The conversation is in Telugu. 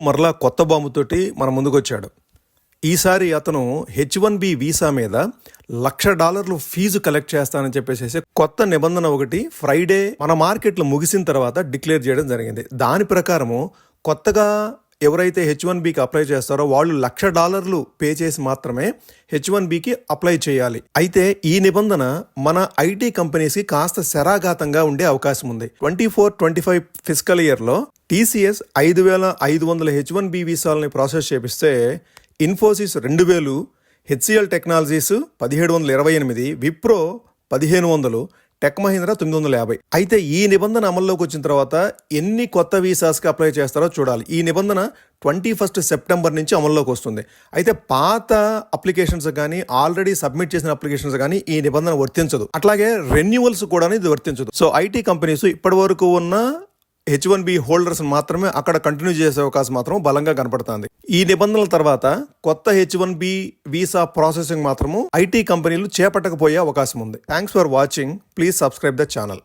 మరలా కొత్త బాంబుతోటి మన ముందుకొచ్చాడు. ఈసారి అతను హెచ్ వన్ బి వీసా మీద లక్ష డాలర్లు ఫీజు కలెక్ట్ చేస్తానని చెప్పేసి కొత్త నిబంధన ఒకటి ఫ్రైడే మన మార్కెట్లు ముగిసిన తర్వాత డిక్లేర్ చేయడం జరిగింది. దాని ప్రకారము కొత్తగా ఎవరైతే హెచ్ వన్ బికి అప్లై చేస్తారో వాళ్ళు లక్ష డాలర్లు పే చేసి మాత్రమే హెచ్ వన్ బికి అప్లై చేయాలి. అయితే ఈ నిబంధన మన ఐటీ కంపెనీస్కి కాస్త శరాఘాతంగా ఉండే అవకాశం ఉంది. Twenty four twenty five physical ఇయర్లో టీసీఎస్ ఐదు వేల ఐదు వందల హెచ్ వన్ బి వీసాలని ప్రాసెస్ చేపిస్తే ఇన్ఫోసిస్ రెండు వేలు హెచ్సిఎల్ టెక్నాలజీస్ పదిహేడు వందల ఇరవై ఎనిమిది విప్రో పదిహేను వందలు టెక్ మహీంద్రా తొమ్మిది వందల యాభై. అయితే ఈ నిబంధన అమల్లోకి వచ్చిన తర్వాత ఎన్ని కొత్త వీసాస్కి అప్లై చేస్తారో చూడాలి. ఈ నిబంధన ట్వంటీ ఫస్ట్ సెప్టెంబర్ నుంచి అమల్లోకి వస్తుంది. అయితే పాత అప్లికేషన్స్ కానీ ఆల్రెడీ సబ్మిట్ చేసిన అప్లికేషన్స్ కానీ ఈ నిబంధన వర్తించదు. అట్లాగే రెన్యువల్స్ కూడా ఇది వర్తించదు. సో ఐటీ కంపెనీస్ ఇప్పటి వరకు ఉన్న హెచ్ వన్ బి హోల్డర్స్ మాత్రమే అక్కడ కంటిన్యూ చేసే అవకాశం మాత్రం బలంగా కనపడుతుంది. ఈ నిబంధనల తర్వాత కొత్త H one B visa processing మాత్రము ఐటీ కంపెనీలు చేపట్టకపోయే అవకాశం ఉంది. Thanks for watching please subscribe the channel